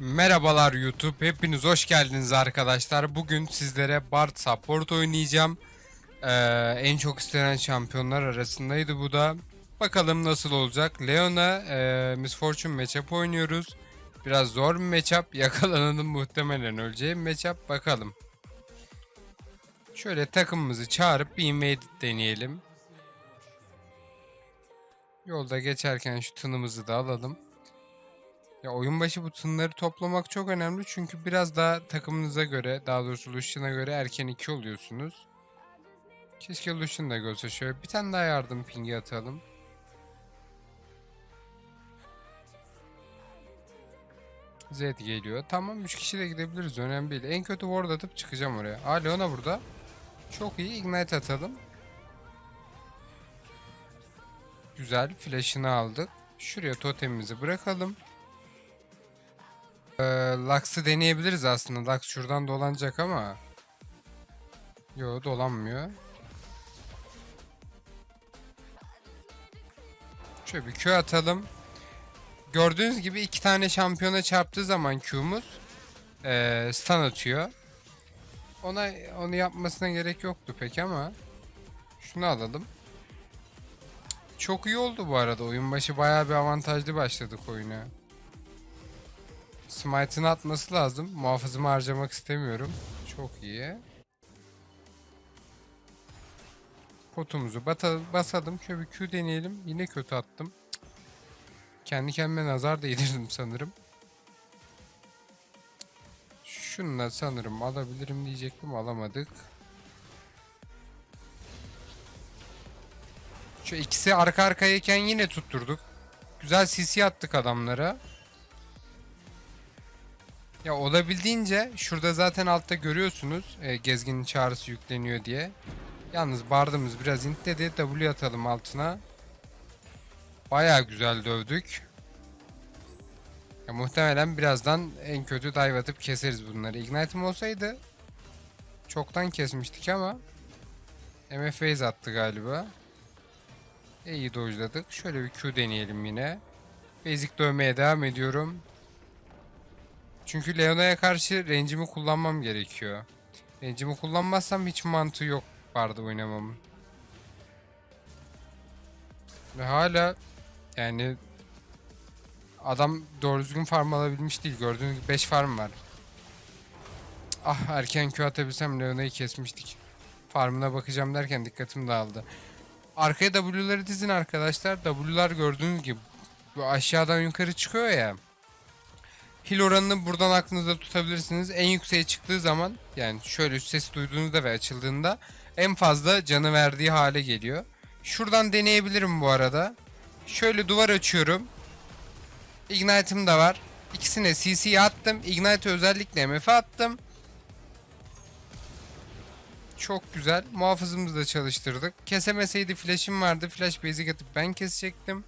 Merhabalar YouTube, hepiniz hoş geldiniz arkadaşlar. Bugün sizlere Bard Support oynayacağım. Ee, en çok istenen şampiyonlar arasındaydı bu da. Bakalım nasıl olacak. Leona e, Miss Fortune matchup oynuyoruz. Biraz zor bir matchup. Yakalananın muhtemelen öleceği bir matchup. Bakalım. Şöyle takımımızı çağırıp bir invade deneyelim. Yolda geçerken şu tınımızı da alalım. Ya oyun başı bu tınları toplamak çok önemli çünkü biraz daha takımınıza göre, daha doğrusu Lucian'a göre erken 2 oluyorsunuz. Keşke Lucian da görse şöyle bir tane daha yardım pingi atalım. Zed geliyor. Tamam 3 kişi de gidebiliriz önemli değil. En kötü ward atıp çıkacağım oraya. Aa Leona burada. Çok iyi ignite atalım. Güzel flash'ını aldık. Şuraya totemimizi bırakalım. Ee, Lux'ı deneyebiliriz aslında. Lux şuradan dolanacak ama. Yo dolanmıyor. Şöyle bir Q atalım. Gördüğünüz gibi iki tane şampiyona çarptığı zaman Q'muz ee, stun atıyor. Ona onu yapmasına gerek yoktu pek ama şunu alalım. Çok iyi oldu bu arada. Oyun başı bayağı bir avantajlı başladık oyuna. Smite'ını atması lazım. Muhafızımı harcamak istemiyorum. Çok iyi. Potumuzu bata- basalım. Şöyle bir Q deneyelim. Yine kötü attım. Kendi kendime nazar değdirdim sanırım. Şununla sanırım alabilirim diyecektim. Alamadık. Şu ikisi arka arkayayken yine tutturduk. Güzel CC attık adamlara. Ya olabildiğince şurada zaten altta görüyorsunuz e, gezginin çağrısı yükleniyor diye. Yalnız bardımız biraz intledi. W atalım altına. Baya güzel dövdük. Ya muhtemelen birazdan en kötü dive atıp keseriz bunları. Ignite'im olsaydı çoktan kesmiştik ama MF Phase attı galiba. İyi dojladık. Şöyle bir Q deneyelim yine. Basic dövmeye devam ediyorum. Çünkü Leona'ya karşı range'imi kullanmam gerekiyor. Range'imi kullanmazsam hiç mantığı yok barda oynamamın. Ve hala yani adam doğru düzgün farm alabilmiş değil. Gördüğünüz gibi 5 farm var. Ah erken Q atabilsem Leona'yı kesmiştik. Farmına bakacağım derken dikkatim dağıldı. Arkaya W'ları dizin arkadaşlar. W'lar gördüğünüz gibi aşağıdan yukarı çıkıyor ya. Hil oranını buradan aklınızda tutabilirsiniz. En yükseğe çıktığı zaman yani şöyle ses duyduğunuzda ve açıldığında en fazla canı verdiği hale geliyor. Şuradan deneyebilirim bu arada. Şöyle duvar açıyorum. Ignite'ım da var. İkisine CC'ye attım. Ignite'ı özellikle MF'e attım. Çok güzel. Muhafızımızı da çalıştırdık. Kesemeseydi flash'im vardı. Flash basic atıp ben kesecektim.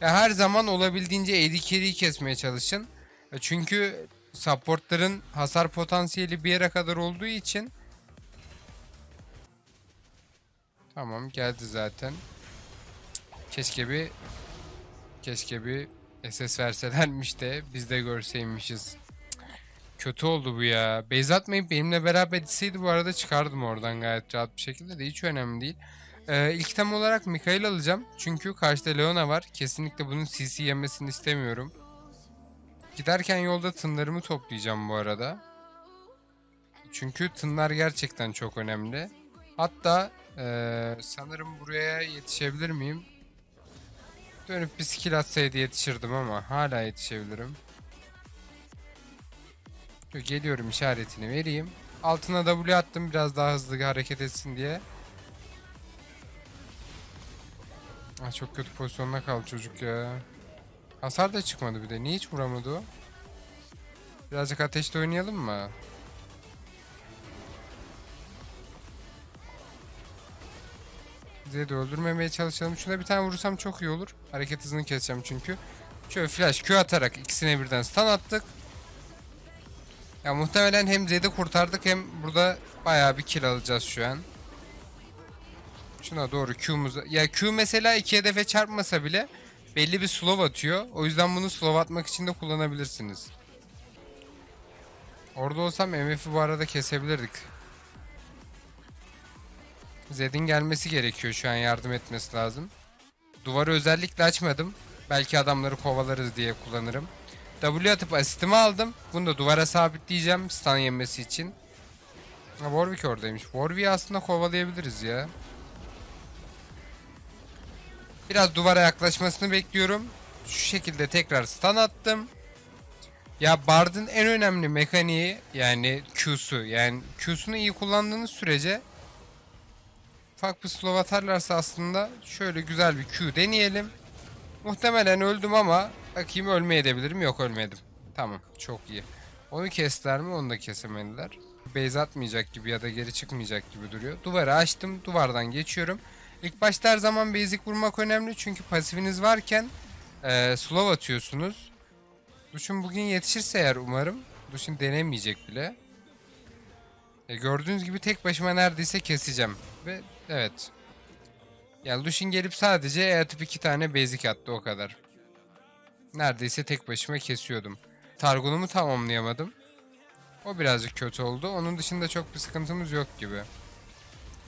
Ya her zaman olabildiğince carry'i kesmeye çalışın. Ya Çünkü supportların hasar potansiyeli bir yere kadar olduğu için Tamam geldi zaten. Keşke bir keşke bir SS verselermiş de biz de görseymişiz. Kötü oldu bu ya. Base atmayıp benimle beraber etseydi bu arada çıkardım oradan gayet rahat bir şekilde de hiç önemli değil. Ee, ilk tam olarak Mikael alacağım. Çünkü karşıda Leona var. Kesinlikle bunun CC yemesini istemiyorum. Giderken yolda tınlarımı toplayacağım bu arada. Çünkü tınlar gerçekten çok önemli. Hatta eee, sanırım buraya yetişebilir miyim? Dönüp bir skill atsaydı yetişirdim ama hala yetişebilirim. Geliyorum işaretini vereyim. Altına W attım biraz daha hızlı hareket etsin diye. Ah, çok kötü pozisyonda kaldı çocuk ya. Hasar da çıkmadı bir de. Niye hiç vuramadı o? Birazcık ateşte oynayalım mı? Zed'i öldürmemeye çalışalım. Şuna bir tane vurursam çok iyi olur. Hareket hızını keseceğim çünkü. Şöyle flash Q atarak ikisine birden stun attık. Ya muhtemelen hem Zed'i kurtardık hem burada bayağı bir kill alacağız şu an. Şuna doğru Q'muzu... Ya Q mesela iki hedefe çarpmasa bile belli bir slow atıyor. O yüzden bunu slow atmak için de kullanabilirsiniz. Orada olsam MF'i bu arada kesebilirdik. Zed'in gelmesi gerekiyor şu an yardım etmesi lazım. Duvarı özellikle açmadım. Belki adamları kovalarız diye kullanırım. W atıp asistimi aldım. Bunu da duvara sabitleyeceğim stun yemesi için. Warwick oradaymış. Warwick'i aslında kovalayabiliriz ya. Biraz duvara yaklaşmasını bekliyorum. Şu şekilde tekrar stun attım. Ya Bard'ın en önemli mekaniği yani Q'su. Yani Q'sunu iyi kullandığınız sürece ufak bir slow atarlarsa aslında şöyle güzel bir Q deneyelim. Muhtemelen öldüm ama bakayım ölmeye edebilirim. Yok ölmedim. Tamam çok iyi. Onu kestiler mi onu da kesemediler. Base atmayacak gibi ya da geri çıkmayacak gibi duruyor. Duvarı açtım. Duvardan geçiyorum. İlk başta her zaman basic vurmak önemli. Çünkü pasifiniz varken eee slow atıyorsunuz. Duşun bugün yetişirse eğer umarım. Duşun denemeyecek bile. E, gördüğünüz gibi tek başıma neredeyse keseceğim. Ve evet. Yani Lucian gelip sadece E atıp iki tane basic attı o kadar. Neredeyse tek başıma kesiyordum. Targunumu tamamlayamadım. O birazcık kötü oldu. Onun dışında çok bir sıkıntımız yok gibi.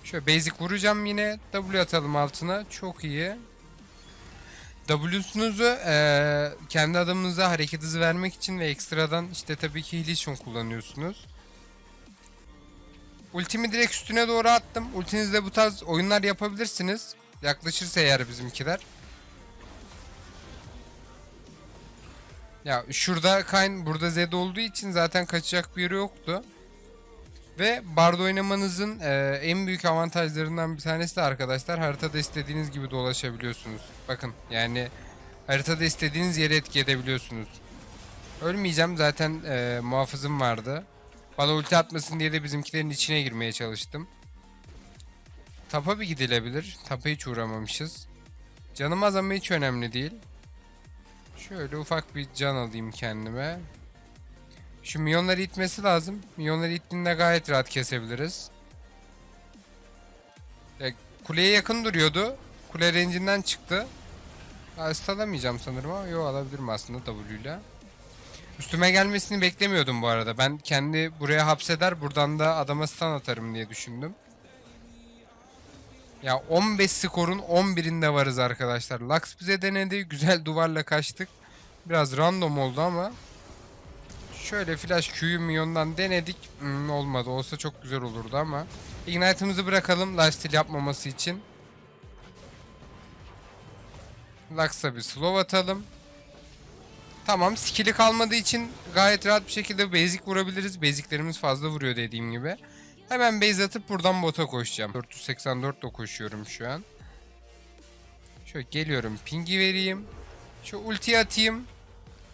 Şöyle basic vuracağım yine. W atalım altına. Çok iyi. W'sunuzu eee, kendi adamınıza hareket hızı vermek için ve ekstradan işte tabii ki için kullanıyorsunuz. Ultimi direkt üstüne doğru attım. Ultinizde bu tarz oyunlar yapabilirsiniz. Yaklaşırsa eğer bizimkiler. Ya şurada Kayn burada Zed olduğu için zaten kaçacak bir yeri yoktu. Ve Bard oynamanızın e, en büyük avantajlarından bir tanesi de arkadaşlar haritada istediğiniz gibi dolaşabiliyorsunuz. Bakın yani haritada istediğiniz yere etki edebiliyorsunuz. Ölmeyeceğim zaten e, muhafızım vardı. Bana ulti atmasın diye de bizimkilerin içine girmeye çalıştım. Tapa bir gidilebilir. Tapa hiç uğramamışız. Canım az ama hiç önemli değil. Şöyle ufak bir can alayım kendime. Şu milyonları itmesi lazım. Milyonları ittiğinde gayet rahat kesebiliriz. E, kuleye yakın duruyordu. Kule range'inden çıktı. Asist alamayacağım sanırım ama yo alabilirim aslında W ile. Üstüme gelmesini beklemiyordum bu arada. Ben kendi buraya hapseder buradan da adama stun atarım diye düşündüm. Ya 15 skorun 11'inde varız arkadaşlar. Lux bize denedi. Güzel duvarla kaçtık. Biraz random oldu ama. Şöyle flash Q'yu milyondan denedik. Hmm, olmadı. Olsa çok güzel olurdu ama. Ignite'ımızı bırakalım lifesteal yapmaması için. Lux'a bir slow atalım. Tamam skill'i kalmadığı için gayet rahat bir şekilde basic vurabiliriz. Basic'lerimiz fazla vuruyor dediğim gibi. Hemen base atıp buradan bota koşacağım. 484 ile koşuyorum şu an. Şöyle geliyorum pingi vereyim. Şu ulti atayım.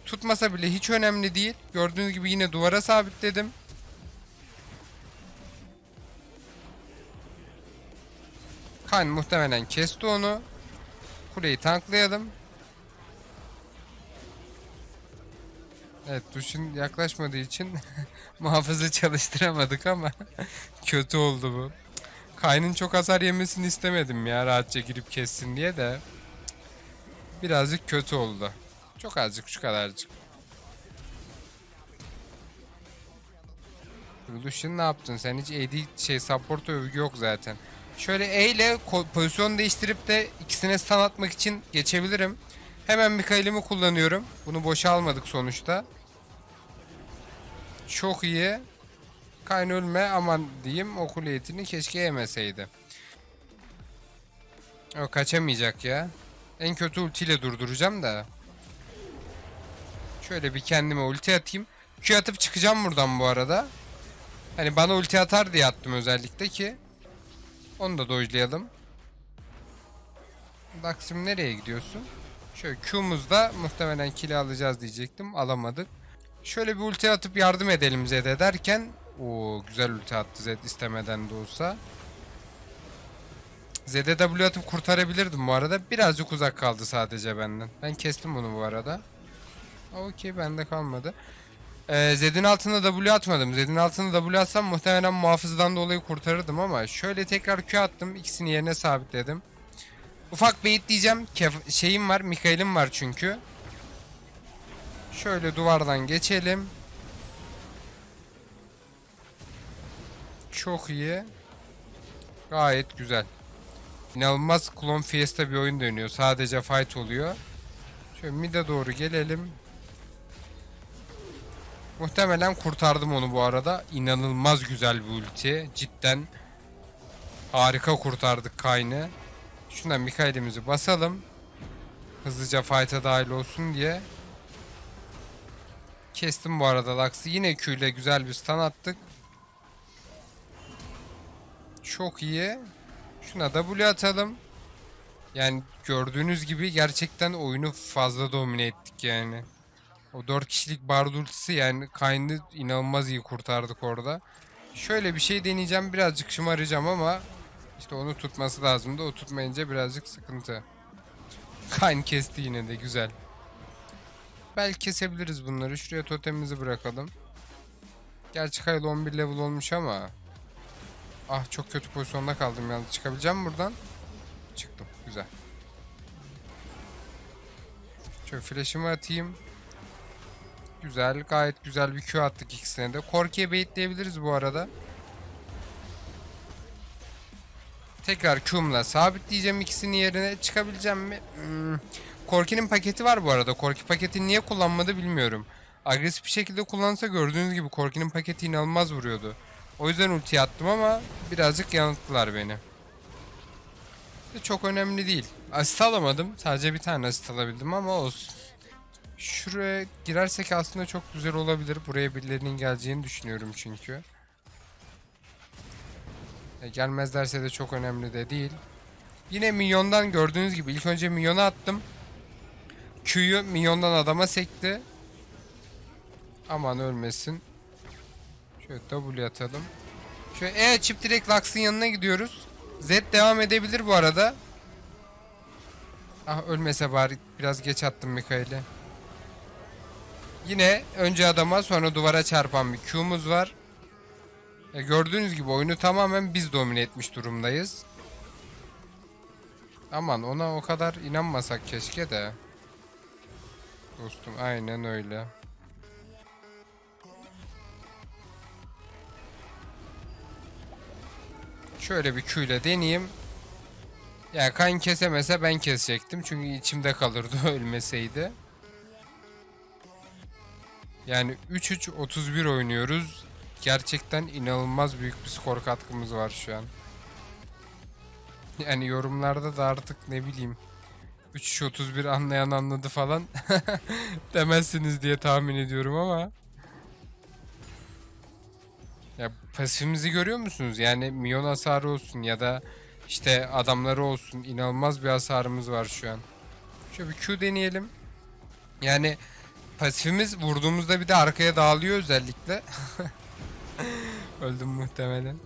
Tutmasa bile hiç önemli değil. Gördüğünüz gibi yine duvara sabitledim. Kan muhtemelen kesti onu. Kuleyi tanklayalım. Evet duşun yaklaşmadığı için muhafızı çalıştıramadık ama kötü oldu bu. Kayn'ın çok hasar yemesini istemedim ya rahatça girip kessin diye de birazcık kötü oldu. Çok azıcık şu kadarcık. Lucian ne yaptın? Sen hiç AD şey support övgü yok zaten. Şöyle E ile pozisyon değiştirip de ikisine stun atmak için geçebilirim. Hemen Mikael'imi kullanıyorum. Bunu boşa almadık sonuçta. Çok iyi. Kayn ölme aman diyeyim o kuliyetini keşke yemeseydi. O kaçamayacak ya. En kötü ultiyle durduracağım da. Şöyle bir kendime ulti atayım. Q atıp çıkacağım buradan bu arada. Hani bana ulti atar diye attım özellikle ki. Onu da dojlayalım. Daxim nereye gidiyorsun? Şöyle Q'muzda muhtemelen kill alacağız diyecektim. Alamadık. Şöyle bir ulti atıp yardım edelim Zed'e derken o güzel ulti attı Zed istemeden de olsa. Zed'e W atıp kurtarabilirdim bu arada. Birazcık uzak kaldı sadece benden. Ben kestim bunu bu arada. Okey bende kalmadı. Ee, Zed'in altına W atmadım. Zed'in altına W atsam muhtemelen muhafızdan dolayı kurtarırdım ama şöyle tekrar Q attım. İkisini yerine sabitledim. Ufak bait diyeceğim. Kef- şeyim var. Mikael'im var çünkü. Şöyle duvardan geçelim. Çok iyi. Gayet güzel. İnanılmaz Clone Fiesta bir oyun dönüyor. Sadece fight oluyor. Şöyle mid'e doğru gelelim. Muhtemelen kurtardım onu bu arada. İnanılmaz güzel bir ulti. Cidden harika kurtardık Kayn'ı. Şuna Mikael'imizi basalım. Hızlıca fight'a dahil olsun diye. Kestim bu arada Lux'ı. Yine Q ile güzel bir stun attık. Çok iyi. Şuna W atalım. Yani gördüğünüz gibi gerçekten oyunu fazla domine ettik yani. O 4 kişilik Bard ultisi yani Kayn'ı inanılmaz iyi kurtardık orada. Şöyle bir şey deneyeceğim. Birazcık şımaracağım ama işte onu tutması lazımdı. O tutmayınca birazcık sıkıntı. Kayn kesti yine de güzel. Belki kesebiliriz bunları. Şuraya totemimizi bırakalım. Gerçi Kyle 11 level olmuş ama. Ah çok kötü pozisyonda kaldım yalnız. Çıkabileceğim buradan? Çıktım. Güzel. Şöyle flash'ımı atayım. Güzel. Gayet güzel bir Q attık ikisine de. Korki'ye baitleyebiliriz bu arada. Tekrar Q'mla sabitleyeceğim ikisini yerine. Çıkabileceğim mi? Hmm. Korki'nin paketi var bu arada. Korki paketi niye kullanmadı bilmiyorum. Agresif bir şekilde kullansa gördüğünüz gibi Korki'nin paketi inanılmaz vuruyordu. O yüzden ulti attım ama birazcık yanılttılar beni. Çok önemli değil. Asist alamadım. Sadece bir tane asist alabildim ama olsun. Şuraya girersek aslında çok güzel olabilir. Buraya birilerinin geleceğini düşünüyorum çünkü. E, gelmezlerse de çok önemli de değil. Yine minyondan gördüğünüz gibi ilk önce minyona attım. Q'yu minyondan adama sekti. Aman ölmesin. Şöyle W atalım. Şöyle E açıp direkt Lux'ın yanına gidiyoruz. Z devam edebilir bu arada. Ah ölmese bari biraz geç attım Mikael'i. Yine önce adama sonra duvara çarpan bir Q'muz var. E gördüğünüz gibi oyunu tamamen biz domine etmiş durumdayız. Aman ona o kadar inanmasak keşke de. Dostum aynen öyle. Şöyle bir Q ile deneyeyim. Ya kan kesemese ben kesecektim. Çünkü içimde kalırdı ölmeseydi. Yani 3-3-31 oynuyoruz. Gerçekten inanılmaz büyük bir skor katkımız var şu an. Yani yorumlarda da artık ne bileyim 3-3-31 anlayan anladı falan demezsiniz diye tahmin ediyorum ama. Ya pasifimizi görüyor musunuz? Yani milyon hasarı olsun ya da işte adamları olsun inanılmaz bir hasarımız var şu an. Şöyle bir Q deneyelim. Yani pasifimiz vurduğumuzda bir de arkaya dağılıyor özellikle. Öldüm muhtemelen.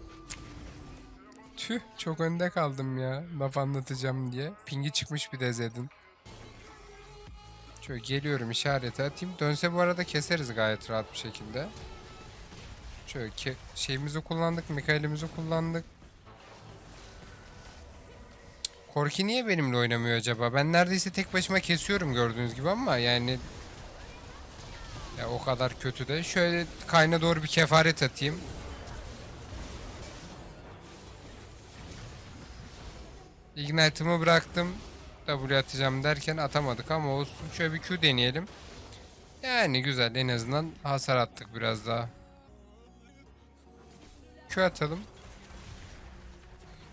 Tüh çok önde kaldım ya. Laf anlatacağım diye. Pingi çıkmış bir de Zed'in. Şöyle geliyorum işareti atayım. Dönse bu arada keseriz gayet rahat bir şekilde. Şöyle şeyimizi kullandık. Mikael'imizi kullandık. Korki niye benimle oynamıyor acaba? Ben neredeyse tek başıma kesiyorum gördüğünüz gibi ama yani ya o kadar kötü de. Şöyle kayna doğru bir kefaret atayım. Ignite'ımı bıraktım. W atacağım derken atamadık ama olsun. Şöyle bir Q deneyelim. Yani güzel en azından hasar attık biraz daha. Q atalım.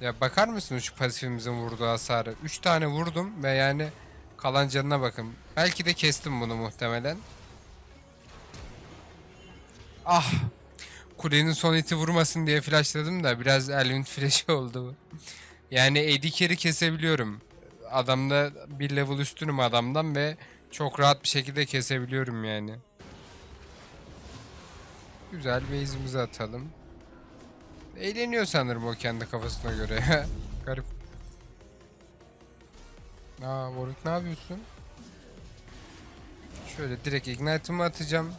Ya bakar mısınız şu pasifimizin vurduğu hasarı? 3 tane vurdum ve yani kalan canına bakın. Belki de kestim bunu muhtemelen. Ah! Kulenin son iti vurmasın diye flashladım da biraz Elvin flash'i oldu bu. Yani carry kesebiliyorum. Adamda bir level üstünüm adamdan ve çok rahat bir şekilde kesebiliyorum yani. Güzel base'imizi atalım. Eğleniyor sanırım o kendi kafasına göre. Garip. Aa Warwick ne yapıyorsun? Şöyle direkt Ignite'ımı atacağım.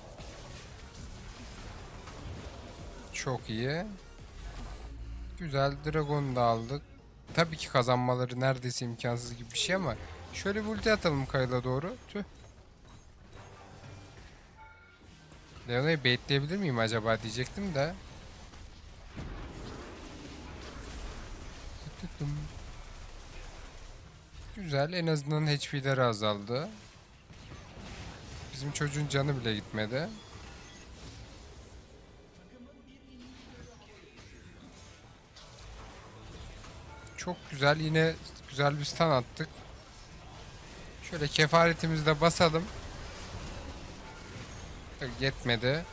Çok iyi. Güzel Dragon'u da aldık. Tabii ki kazanmaları neredeyse imkansız gibi bir şey ama şöyle bir ulti atalım Kayla doğru. Tüh. Leona'yı baitleyebilir miyim acaba diyecektim de. Güzel en azından HP'leri azaldı. Bizim çocuğun canı bile gitmedi. Çok güzel. Yine güzel bir stun attık. Şöyle kefaretimizi de basalım. Yetmedi.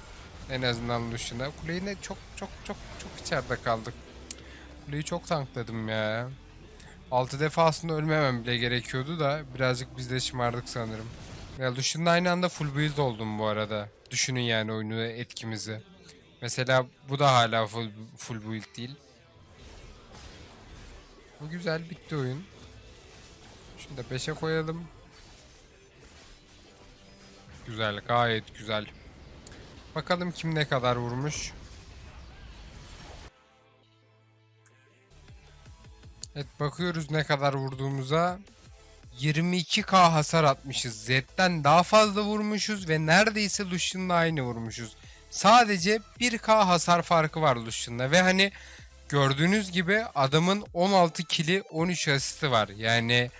En azından dışında. Kuleyi ne çok çok çok çok içeride kaldık. Kuleyi çok tankladım ya. 6 defasında ölmemem bile gerekiyordu da birazcık biz de şımardık sanırım. Ya Lucian'la aynı anda full build oldum bu arada. Düşünün yani oyunu etkimizi. Mesela bu da hala full, full build değil. Bu güzel bitti oyun. Şunu da 5'e koyalım. Güzel gayet güzel. Bakalım kim ne kadar vurmuş. Evet bakıyoruz ne kadar vurduğumuza. 22k hasar atmışız. Zed'den daha fazla vurmuşuz ve neredeyse Lucian'la aynı vurmuşuz. Sadece 1k hasar farkı var Lucian'la ve hani gördüğünüz gibi adamın 16 kili 13 asisti var. Yani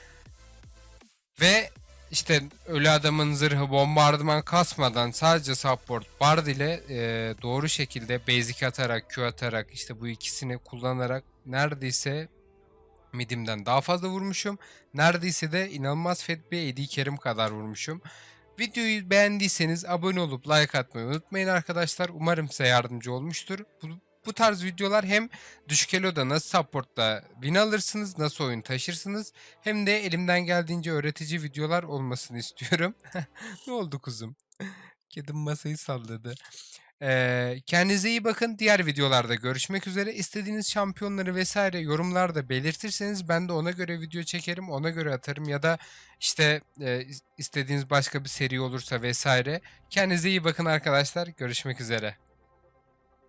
ve işte ölü adamın zırhı bombardıman kasmadan sadece support bard ile e, doğru şekilde basic atarak Q atarak işte bu ikisini kullanarak neredeyse midimden daha fazla vurmuşum. Neredeyse de inanılmaz fet bir AD Kerim kadar vurmuşum. Videoyu beğendiyseniz abone olup like atmayı unutmayın arkadaşlar. Umarım size yardımcı olmuştur. Bu, bu tarz videolar hem düşük elo'da nasıl supportla win alırsınız, nasıl oyun taşırsınız hem de elimden geldiğince öğretici videolar olmasını istiyorum. ne oldu kuzum? Kedim masayı salladı. Ee, kendinize iyi bakın. Diğer videolarda görüşmek üzere. İstediğiniz şampiyonları vesaire yorumlarda belirtirseniz ben de ona göre video çekerim, ona göre atarım ya da işte e, is- istediğiniz başka bir seri olursa vesaire. Kendinize iyi bakın arkadaşlar. Görüşmek üzere.